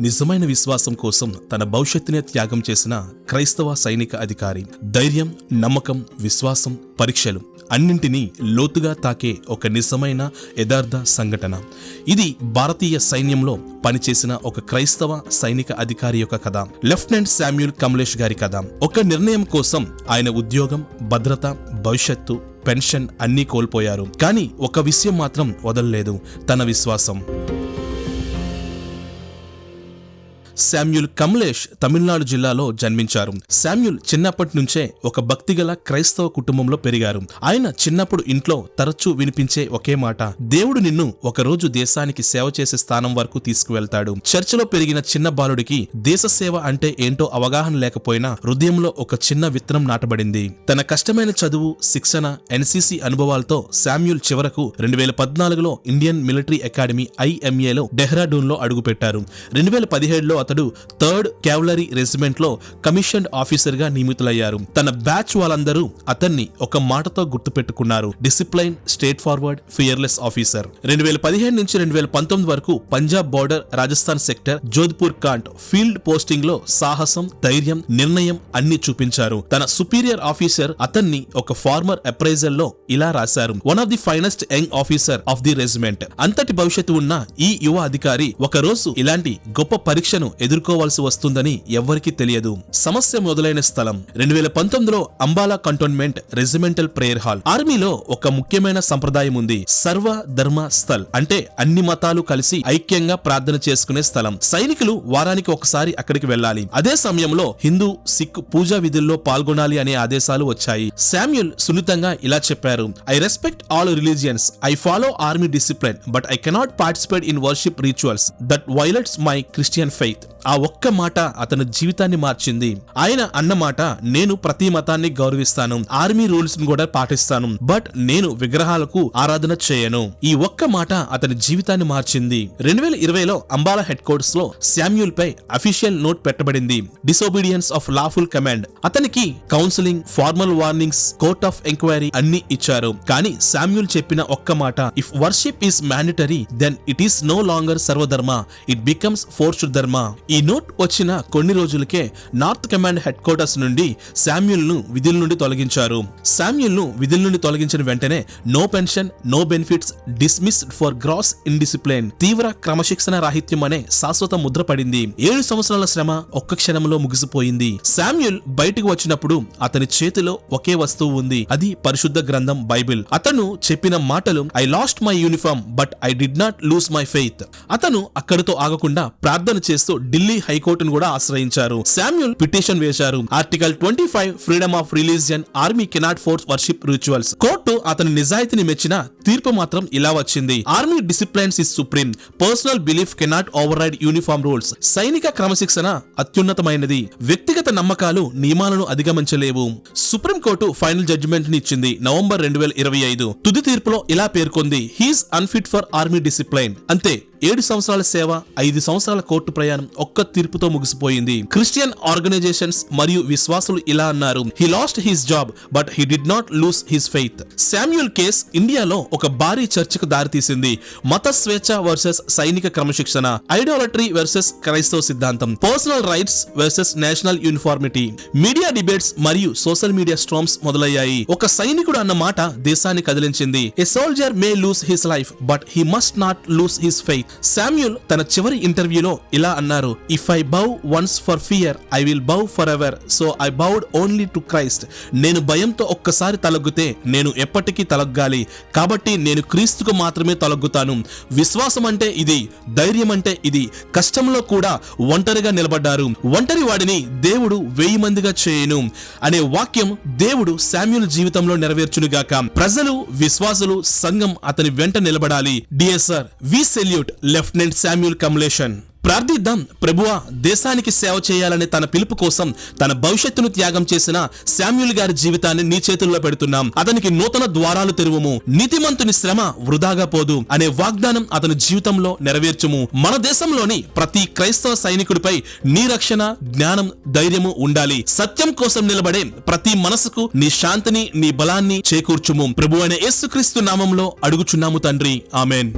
నిజమైన విశ్వాసం కోసం తన భవిష్యత్తునే త్యాగం చేసిన క్రైస్తవ సైనిక అధికారి. ధైర్యం నమ్మకం విశ్వాసం పరీక్షలు అన్నింటినీ లోతుగా తాకే ఒక నిజమైన యథార్థ సంఘటన. ఇది భారతీయ సైన్యంలో పనిచేసిన ఒక క్రైస్తవ సైనిక అధికారి యొక్క కథ. లెఫ్టినెంట్ శామ్యూల్ కమలేష్ గారి కథ. ఒక నిర్ణయం కోసం ఆయన ఉద్యోగం భద్రత భవిష్యత్తు పెన్షన్ అన్నీ కోల్పోయారు. కానీ ఒక విషయం మాత్రం వదలలేదు. తన విశ్వాసం. శామ్యుల్ కమలేష్ తమిళనాడు జిల్లాలో జన్మించారు. శామ్యుల్ చిన్నప్పటి నుంచే ఒక భక్తిగల క్రైస్తవ కుటుంబంలో పెరిగారు. ఆయన చిన్నప్పుడు ఇంట్లో తరచూ వినిపించే ఒకే మాట దేవుడు నిన్ను ఒకరోజు దేశానికి సేవ చేసే స్థానం వరకు తీసుకువెళ్తాడు. చర్చిలో పెరిగిన చిన్న బాలుడికి దేశ సేవ అంటే ఏంటో అవగాహన లేకపోయినా హృదయంలో ఒక చిన్న విత్తనం నాటబడింది. తన కష్టమైన చదువు శిక్షణ ఎన్సీసీ అనుభవాలతో శామ్యుల్ చివరకు రెండు వేల పద్నాలుగులో ఇండియన్ మిలిటరీ అకాడమీ ఐఎంఏలో డెహ్రాడూన్లో అడుగుపెట్టారు. రెండు వేల పదిహేడులో అతడు థర్డ్ క్యావలరీ రెజిమెంట్లో కమిషన్డ్ ఆఫీసర్గా నియమితులయ్యారు. తన బ్యాచ్ వాళ్ళందరూ అతన్ని ఒక మాటతో గుర్తుపెట్టుకున్నారు. Discipline straightforward fearless officer. రెండు వేల పదిహేను నుంచి రెండు వేల పంతొమ్మిది వరకు Punjab border Rajasthan sector Jodhpur cantt field పోస్టింగ్లో సాహసం ధైర్యం నిర్ణయం అన్ని చూపించారు. తన సుపీరియర్ ఆఫీసర్ అతన్ని ఒక ఫార్మర్ అప్రైజల్లో ఇలా రాశారు. One of the finest young officer of the regiment అంతటి భవిష్యత్తు ఉన్న ఈ యువ అధికారి ఒక రోజు ఇలాంటి గొప్ప పరీక్షను ఎదుర్కోవాల్సి వస్తుందని ఎవ్వరికీ తెలియదు. సమస్య మొదలైన స్థలం. రెండు వేల పంతొమ్మిదిలో Ambala cantonment regimental prayer hall. ఆర్మీలో ఒక ముఖ్యమైన సంప్రదాయం ఉంది. సర్వ ధర్మ స్థల్. అంటే అన్ని మతాలు కలిసి ఐక్యంగా ప్రార్థన చేసుకునే స్థలం. సైనికులు వారానికి ఒకసారి అక్కడికి వెళ్ళాలి. అదే సమయంలో హిందూ సిక్ పూజా విధుల్లో పాల్గొనాలి అనే ఆదేశాలు వచ్చాయి. శామ్యుల్ సున్నితంగా ఇలా చెప్పారు. I respect all religions. I follow army discipline. But I cannot participate in worship rituals that violates my Christian faith. ఆ ఒక్క మాట అతని జీవితాన్ని మార్చింది. ఆయన అన్న మాట నేను ప్రతి మతాన్ని గౌరవిస్తాను ఆర్మీ రూల్స్ని కూడా పాటిస్తాను బట్ నేను విగ్రహాలకు ఆరాధన చేయను. ఈ ఒక్క మాట అతని జీవితాన్ని మార్చింది. రెండు వేల ఇరవైలో అంబాలా హెడ్ క్వార్టర్స్లో శామ్యూల్ పై అఫీషియల్ నోట్ పెట్టబడింది. డిసోబీడియన్స్ ఆఫ్ లాఫుల్ కమాండ్ అతనికి counselling formal warnings court of enquiry అన్ని ఇచ్చారు. కానీ శామ్యూల్ చెప్పిన ఒక్క మాట if worship is mandatory then it is no longer sarvadharma. It becomes forced dharma ఈ నోట్ వచ్చిన కొన్ని రోజులకే నార్త్ కమాండ్ హెడ్ క్వార్టర్స్ నుండి శామ్యుల్ను విధుల నుండి తొలగించారు. శామ్యుల్ను విధుల నుండి తొలగించిన వెంటనే no pension no benefits dismissed for gross indiscipline తీవ్ర క్రమశిక్షణ రాహిత్యం అనే శాశ్వత ముద్ర పడింది. ఏడు సంవత్సరాల శ్రమ ఒక్క క్షణంలో ముగిసిపోయింది. శామ్యుల్ బయటకు వచ్చినప్పుడు అతని చేతిలో ఒకే వస్తువు ఉంది. అది పరిశుద్ధ గ్రంథం బైబిల్. అతను చెప్పిన మాటలు I lost my uniform but I did not lose my faith. అతను అక్కడితో ఆగకుండా ప్రార్థన చేస్తూ ఢిల్లీ హైకోర్టును కూడా ఆశ్రయించారు. శామ్యుల్ పిటిషన్ వేశారు. Article twenty five freedom of religion army cannot force worship rituals. Court అతని నిజాయితీని మెచ్చిన తీర్పు మాత్రం ఇలా వచ్చింది. Army disciplines is supreme. Personal belief cannot override uniform rules. సైనిక క్రమశిక్షణ అత్యున్నతమైనది. వ్యక్తిగత నమ్మకాలు నియమాలను అధిగమించలేవు. సుప్రీంకోర్టు ఫైనల్ జడ్జిమెంట్ని ఇచ్చింది నవంబర్ రెండు వేల ఇరవై ఐదు. తుది తీర్పులో ఇలా పేర్కొంది he's unfit for army discipline అంతే ఏడు సంవత్సరాల సేవ ఐదు సంవత్సరాల కోర్టు ప్రయాణం ఒక్క తీర్పుతో ముగిసిపోయింది. క్రిస్టియన్ ఆర్గనైజేషన్స్ మరియు విశ్వాసులు ఇలా అన్నారు he lost his job but he did not lose his faith Samuel case ఇండియాలో ఒక భారీ చర్చకు దారితీసింది మత స్వేచ్ఛ వర్సెస్ సైనిక క్రమశిక్షణ ఐడియాలట్రీ వర్సెస్ క్రైస్తవ సిద్ధాంతం personal rights versus national uniformity media debates మరియు సోషల్ మీడియా స్ట్రామ్స్ మొదలయ్యాయి. ఒక సైనికుడు అన్న మాట దేశాన్ని కదిలించింది. A soldier may lose his life but he must not lose his faith Samuel తన చివరి ఇంటర్వ్యూలో ఇలా అన్నారు if I bow once for fear I will bow forever so I bowed only to Christ నేను భయంతో ఒక్కసారి తలగ్గితే నేను ఎప్పటికీ తలగ్గాలి. కాబట్టి నేను క్రీస్తుకు మాత్రమే తలగ్గుతాను. విశ్వాసం అంటే ఇది ధైర్యం అంటే ఇది. కష్టంలో కూడా ఒంటరిగా నిలబడ్డారు. ఒంటరి వాడిని దేవుడు వెయ్యి మందిగా చేయను. అనే వాక్యం దేవుడు శామ్యుల జీవితంలో నెరవేర్చునుగాక. ప్రజలు విశ్వాసులు సంఘం అతని వెంట నిలబడాలి. DSR we salute lieutenant Samuel Kamalesan. ప్రార్థిద్దాం. ప్రభువా దేశానికి సేవ చేయాలనే తన పిలుపు కోసం తన భవిష్యత్తును త్యాగం చేసిన శామ్యుల్ గారి జీవితాన్ని నీ చేతుల్లో పెడుతున్నాం. అతనికి నూతన ద్వారాలు తెరువుము. నీతిమంతుని శ్రమ వృధాగా పోదు అనే వాగ్దానం అతని జీవితంలో నెరవేర్చుము. మన దేశంలోని ప్రతి క్రైస్తవ సైనికుడిపై నీ రక్షణ జ్ఞానం ధైర్యము ఉండాలి. సత్యం కోసం నిలబడే ప్రతి మనసుకు నీ శాంతిని నీ బలాన్ని చేకూర్చుము. ప్రభు అనే యేసుక్రీస్తు నామంలో అడుగుచున్నాము తండ్రి. ఆమెన్.